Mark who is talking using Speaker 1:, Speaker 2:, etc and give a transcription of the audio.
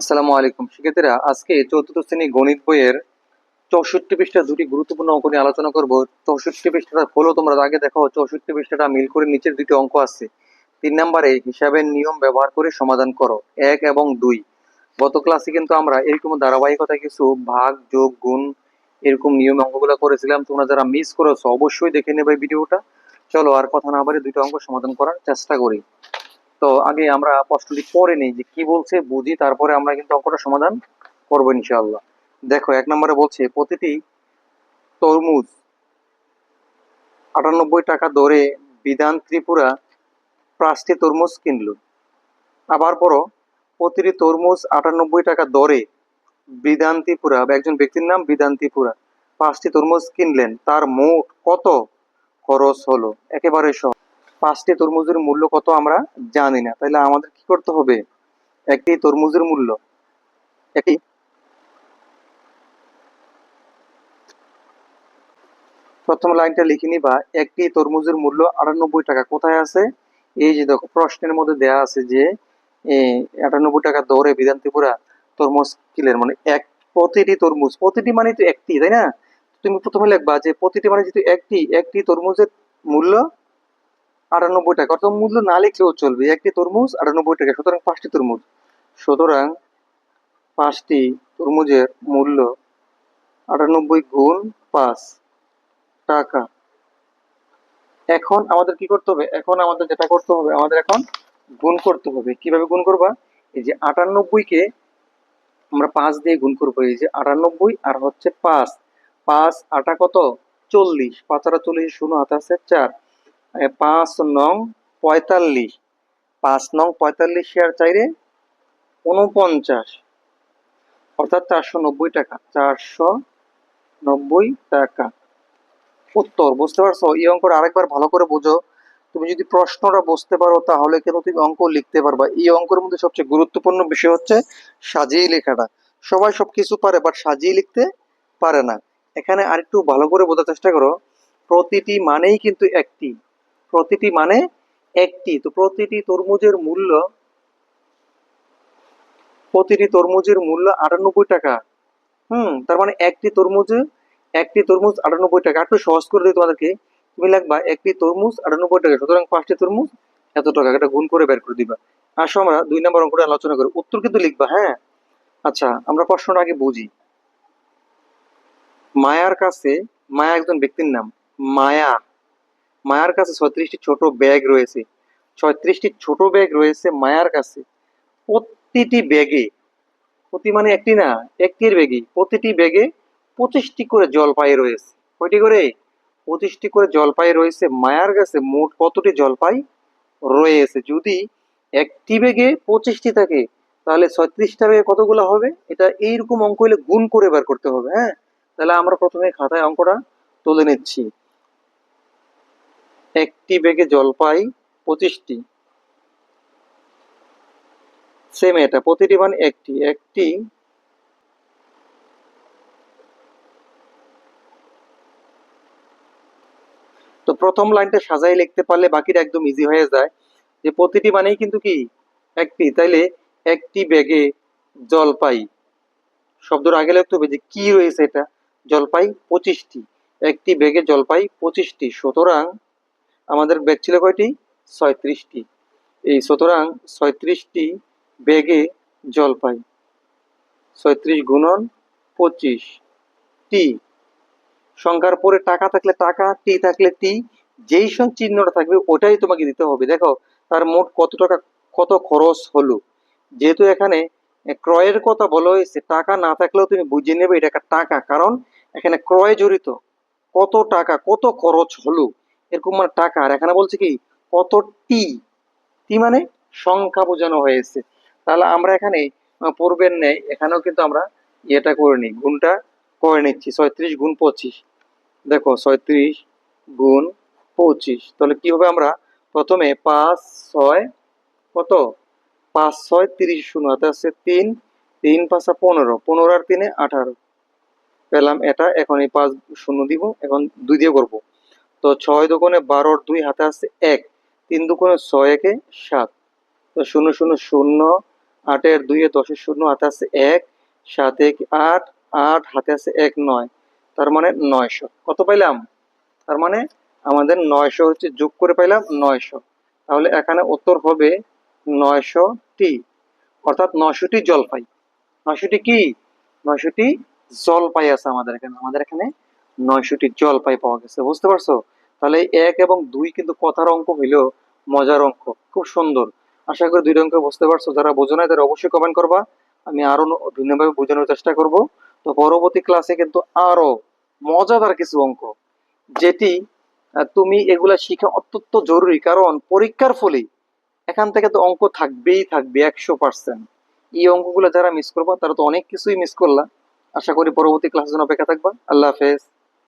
Speaker 1: আসসালামু আলাইকুম। শিক্ষার্থীরা, আজকে চতুর্থ শ্রেণি গণিত বইয়ের চৌষট্টি পৃষ্ঠা দুটি গুরুত্বপূর্ণ অঙ্ক নিয়ে আলোচনা করব। চৌষট্টি পৃষ্ঠাটা হলো তোমরা আগে দেখো, চৌষট্টি পৃষ্ঠাটা মিল করে নিচের দুটি অঙ্ক আছে। তিন নম্বরে, হিসাবের নিয়ম ব্যবহার করে সমাধান করো, এক এবং দুই। গত ক্লাসে কিন্তু আমরা এরকম ধারাবাহিকতা কিছু ভাগ, যোগ, গুণ এরকম নিয়ম অঙ্কগুলো করেছিলাম। তোমরা যারা মিস করেছ, অবশ্যই দেখে নেবে ভিডিওটা। চলো আর কথা না বাড়ি দুটো অঙ্ক সমাধান করার চেষ্টা করি। তো আগে আমরা প্রশ্নটি পড়ে নিই যে কি বলছে, বুঝি, তারপরে আমরা কিন্তু অঙ্কটা সমাধান করব ইনশাআল্লাহ। দেখো, এক নম্বরে বলছে, প্রতিটি তরমুজ আটানব্বই টাকা দরে বিধান ত্রিপুরা পাঁচটি তরমুজ কিনলো। আবার পড়ো, প্রতিটি তরমুজ আটানব্বই টাকা দরে বিধান ত্রিপুরা একজন ব্যক্তির নাম বিধান ত্রিপুরা, পাঁচটি তরমুজ কিনলেন। তার মোট কত খরচ হলো? একেবারে সহ পাঁচটি তরমুজের মূল্য কত আমরা জানি না। তাহলে আমাদের কি করতে হবে? একটি তরমুজের মূল্য। একটি প্রথম লাইনটা লিখে নিবা। একটি তরমুজের মূল্য আটানব্বই টাকা। কোথায় আছে? এই যে দেখো, প্রশ্নের মধ্যে দেয়া আছে যে আটানব্বই টাকা দরে বিধান ত্রিপুরা তরমুজ কিলের। মানে এক, প্রতিটি তরমুজ। প্রতিটি মানে তো একটি, তাই না? তুমি প্রথমে লিখবা যে, প্রতিটি মানে যেহেতু একটি একটি তরমুজের মূল্য আটানব্বই টাকা অর্থাৎ মূল্য না লিখলেও চলবে। একটি তরমুজ আটানব্বই টাকা। সুতরাং পাঁচটি তরমুজ। সুতরাং পাঁচটি তরমুজের মূল্য আটানব্বই গুণ পাঁচ টাকা। এখন আমাদের কি করতে হবে? এখন আমাদের যেটা করতে হবে, আমাদের এখন গুণ করতে হবে। কীভাবে গুণ করবা? এই যে আটানব্বই কে আমরা পাঁচ দিয়ে গুণ করব। এই যে আটানব্বই আর হচ্ছে পাঁচ। পাঁচ আটা কত? চল্লিশ। পাঁচ আটা চল্লিশ, শূন্য হাতে আছে চার। পাঁচ নং পঁয়তাল্লিশ। পাঁচ নং পঁয়তাল্লিশ শেয়ার চাইরে উনপঞ্চাশ অর্থাৎ চারশো নব্বই টাকা। চারশো নব্বই টাকা। উত্তর, বুঝতে পারছ? এই অঙ্কটা আরেকবার ভালো করে বুঝো। তুমি যদি প্রশ্নটা বুঝতে পারো, তাহলে কেন তুমি অঙ্ক লিখতে পারবা। এই অঙ্কের মধ্যে সবচেয়ে গুরুত্বপূর্ণ বিষয় হচ্ছে সাজিয়ে লেখাটা। সবাই সবকিছু পারে বাট সাজিয়ে লিখতে পারে না। এখানে আরেকটু ভালো করে বোঝার চেষ্টা করো। প্রতিটি মানেই কিন্তু একটি। প্রতিটি মানে একটি। তো প্রতিটি তরমুজের মূল্য, প্রতিটি তরমুজের মূল্য আটানব্বই টাকা। হুম, তার মানে একটি তরমুজে, একটি তরমুজ আটানব্বই টাকা। একটু সহজ করে দিই তোমাদেরকে। তুমি লাগবা একটি তরমুজ আটানব্বই টাকা। সুতরাং পাঁচটি তরমুজ, এত টাকা। এটা গুণ করে বের করে দিবা। আসো আমরা দুই নম্বর অঙ্কটা আলোচনা করি। উত্তর কিন্তু লিখবা হ্যাঁ? আচ্ছা আমরা প্রশ্নটা আগে বুঝি। মায়ার কাছে, মায়া একজন ব্যক্তির নাম। মায়া। মায়ার কাছে ছত্রিশটি ছোট ব্যাগ রয়েছে। ছত্রিশটি ছোট ব্যাগ রয়েছে মায়ার কাছে। প্রতিটি ব্যাগে প্রতি মানে একটি না, একটির ব্যাগে প্রতিটি ব্যাগে পঁচিশটি করে জলপাই রয়েছে। কয়টি করে? পঁচিশটি করে জলপাই রয়েছে। মায়ার কাছে মোট কতটি জলপাই রয়েছে? যদি একটি ব্যাগে পঁচিশটি থাকে, তাহলে ছত্রিশটা ব্যাগে কতগুলো হবে? এটা এইরকম অঙ্ক হলে গুণ করে বার করতে হবে হ্যাঁ? তাহলে আমরা প্রথমে খাতায় অঙ্কটা তুলে নিচ্ছি। একটি ব্যাগে জলপাই পঁচিশটি। সেম এটা, প্রতিটি মানে একটি। একটি তো প্রথম লাইনটা সাজাই লিখতে পারলে বাকিটা একদম ইজি হয়ে যায়। যে প্রতিটি মানেই কিন্তু কি? একটি। তাইলে একটি ব্যাগে জলপাই। শব্দর আগে লিখতে হবে যে কি রয়েছে এটা? জলপাই পঁচিশটি। একটি ব্যাগে জলপাই পঁচিশটি। সুতরাং আমাদের ব্যাগ ছিল কয়টি? ছয়ত্রিশটি। এই সুতরাং ছয়ত্রিশটি ব্যাগে জলপাই ছয়ত্রিশ গুণন পঁচিশ টি সংখ্যার পরে টাকা থাকলে টাকা, টি থাকলে টি। যেই সব চিহ্নটা থাকবে ওটাই তোমাকে দিতে হবে। দেখো, তার মোট কত টাকা, কত খরচ হলো। যেহেতু এখানে ক্রয়ের কথা বলা হয়েছে, টাকা না থাকলেও তুমি বুঝে নেবে এটা একটা টাকা। কারণ এখানে ক্রয় জড়িত। কত টাকা, কত খরচ হলো। এরকম মানে টাকা। আর এখানে বলছে কি, কত টি টি মানে সংখ্যা বোঝানো হয়েছে। তাহলে আমরা এখানে পূর্বের নেই এখানেও কিন্তু আমরা ইয়েটা করে নিই, গুণটা করে নিচ্ছি। ছয়ত্রিশ গুণ পঁচিশ। দেখো, ছয়ত্রিশ গুণ পঁচিশ। তাহলে কি হবে আমরা? প্রথমে পাঁচ ছয়, কত? পাঁচ ছয় তিরিশ শূন্য। হাতে আছে তিন তিন পাঁচা পনেরো। পনেরো আর তিনে আঠারো। পেলাম এটা, এখন এই পাঁচ শূন্য দিব, এখন দুই দিয়ে করব। তো ছয় দোকানে বারোর দুই হাতে আছে এক, তিন দোকানে ছয় একে সাত। তো শূন্য শূন্য শূন্য, আটের দুইয়ে দশের শূন্য হাতে আছে এক, সাত এক আট আট হাতে আছে এক নয়, তার মানে নয়শো। কত পাইলাম? তার মানে আমাদের নয়শো হচ্ছে যোগ করে পাইলাম নয়শো। তাহলে এখানে উত্তর হবে নয়শো টি অর্থাৎ নয়শোটি জলপাই। নয়শোটি কি? নয়শোটি জলপাই আছে আমাদের এখানে। আমাদের এখানে নয়শোটি জলপাই পাওয়া গেছে, বুঝতে পারছ? তাহলে এক এবং দুই কিন্তু কথার অঙ্ক হইলেও মজার অঙ্ক, খুব সুন্দর। আশা করি দুই অঙ্ক বুঝতে পারছ, যারা বোঝো না তারা অবশ্যই কমেন্ট করবা। আমি আরও ভিন্নভাবে বোঝানোর চেষ্টা করব। তো পরবর্তী ক্লাসে কিন্তু আরও মজাদার কিছু অঙ্ক, যেটি তুমি এগুলা শিখা অত্যন্ত জরুরি, কারণ পরীক্ষার ফলে এখান থেকে তো অঙ্ক থাকবেই থাকবে একশো পার্সেন্ট এই অঙ্কগুলো যারা মিস করবা, তারা তো অনেক কিছুই মিস করলা। আশা করি পরবর্তী ক্লাসের জন্য অপেক্ষা থাকবা। আল্লাহ হাফেজ।